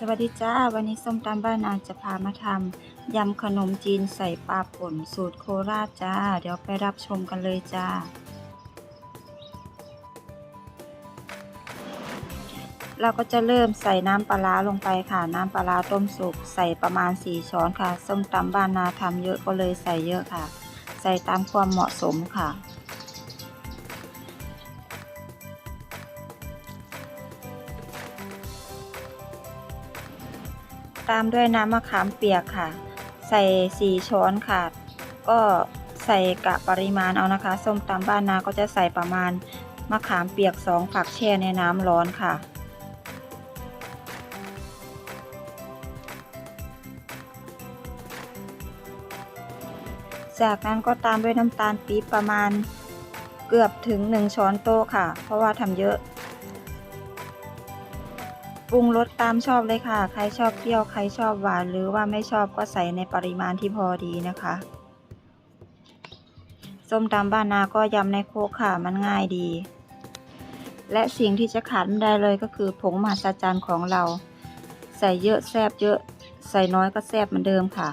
สวัสดีจ้า วันนี้ส้มตำบ้านนาจะพามาทำยำขนมจีนใส่ปลาป่นสูตรโคราชจ้า เดี๋ยวไปรับชมกันเลยจ้า เราก็จะเริ่มใส่น้ำปลาลงไปค่ะ น้ำปลาร้าต้มสุกใส่ประมาณ 4 ช้อนค่ะ ส้มตำบ้านนาทำเยอะก็เลยใส่เยอะค่ะ ใส่ตามความเหมาะสมค่ะ ตามด้วยน้ำมะขามเปียกค่ะ ใส่ 4 ช้อนค่ะ ก็ใส่กะปริมาณเอานะคะ ส้มตำบ้านนาก็จะใส่ประมาณมะขามเปียก 2 ฝักแช่ในน้ำร้อนค่ะ จากนั้นก็ตามด้วยน้ำตาลปี๊บประมาณเกือบถึง 1 ช้อนโต๊ะค่ะ เพราะว่าทำเยอะ ปรุงรสตามชอบเลยค่ะ ใครชอบเปรี้ยว ใครชอบหวาน หรือว่าไม่ชอบก็ใส่ในปริมาณที่พอดีนะคะ ส้มตำบ้านนาก็ยำในโคกค่ะ มันง่ายดี และสิ่งที่จะขาดไม่ได้เลยก็คือผงมหัศจรรย์ของเรา ใส่เยอะแซบเยอะ ใส่น้อยก็แซบเหมือนเดิมค่ะ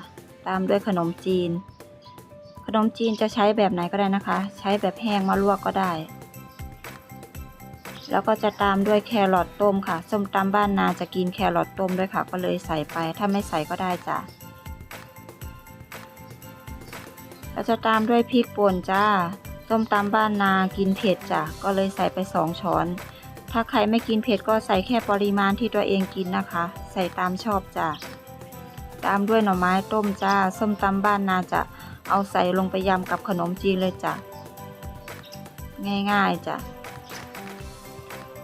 ตามด้วยขนมจีน ขนมจีนจะใช้แบบไหนก็ได้นะคะ ใช้แบบแห้งมาลวกก็ได้ แล้วก็จะตามด้วยแครอทต้มค่ะ ส้มตำบ้านนาจะกินแครอทต้มด้วยค่ะ ก็เลยใส่ไป ถ้าไม่ใส่ก็ได้จ้ะแล้วจะตามด้วยพริกป่นจ้า ส้มตำบ้านนา กินเผ็ดจ้ะ ก็เลยใส่ไปสองช้อน ถ้าใครไม่กินเผ็ดก็ใส่แค่ปริมาณที่ตัวเองกินนะคะ ใส่ตามชอบจ้ะ ตามด้วยหน่อไม้ต้มจ้า ส้มตำบ้านนาจะเอาใส่ลงไปยำกับขนมจีนเลยจ้ะ ง่ายๆจ้ะ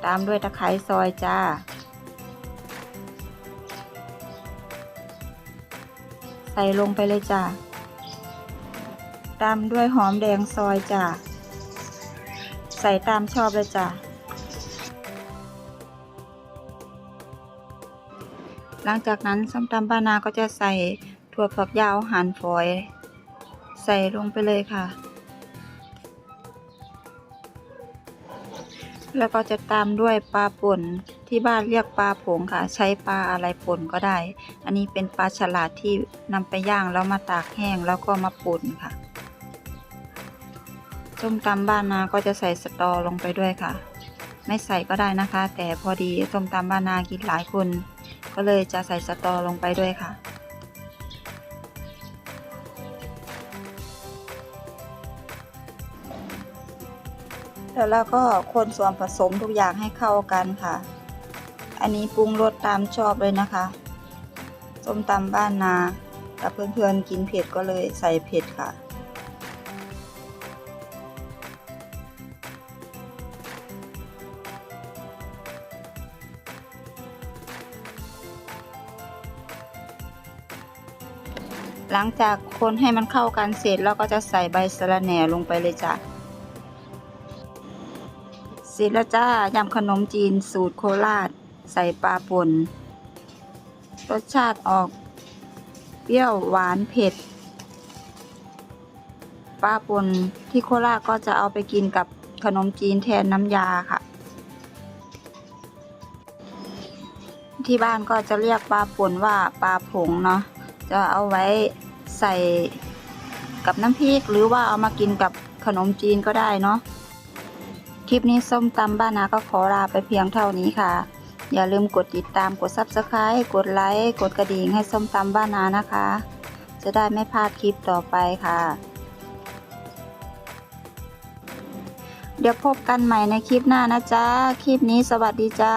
ตามด้วยตะไคร้ซอยจ้า ใส่ลงไปเลยจ้าตามด้วยหอมแดงซอยจ้าใส่ตามชอบเลยจ้าหลังจากนั้นส้มตำบ้านนาก็จะใส่ถั่วฝักยาวหั่นฝอย ใส่ลงไปเลยค่ะ แล้วก็จะตามด้วยปลาป่นที่บ้านเรียกปลาผงค่ะ ใช้ปลาอะไรป่นก็ได้ อันนี้เป็นปลาฉลาดที่นำไปย่างแล้วมาตากแห้งแล้วก็มาป่นค่ะส้มตำบ้านนาก็จะใส่สตอลงไปด้วยค่ะ ไม่ใส่ก็ได้นะคะ แต่พอดีส้มตำบ้านนากินหลายคน ก็เลยจะใส่สตอลงไปด้วยค่ะ แล้วเราก็คนส่วนผสมทุกอย่างให้เข้ากันค่ะ อันนี้ปรุงรสตามชอบเลยนะคะ ส้มตำบ้านนาถ้าเพื่อนๆกินเผ็ดก็เลยใส่เผ็ดค่ะ หลังจากคนให้มันเข้ากันเสร็จเราก็จะใส่ใบสะระแหน่ลงไปเลยจ้ะ เสร็จแล้วจ้ายำขนมจีนสูตรโคราช ใส่ปลาป่นรสชาติออก เปรี้ยวหวานเผ็ด ปลาป่นที่โคราชก็จะเอาไปกินกับขนมจีนแทนน้ำยาค่ะ ที่บ้านก็จะเรียกปลาป่นว่าปลาผงเนาะจะเอาไว้ใส่กับน้ำพริกหรือว่าเอามากินกับขนมจีนก็ได้เนาะ คลิปนี้ส้มตำบ้านนาก็ขอลาไปเพียงเท่านี้ค่ะ อย่าลืมกดติดตามกด subscribe กดไลค์กดกระดิ่งให้ส้มตำบ้านนานะคะ จะได้ไม่พลาดคลิปต่อไปค่ะ เดี๋ยวพบกันใหม่ในคลิปหน้านะจ๊ะ คลิปนี้สวัสดีจ้า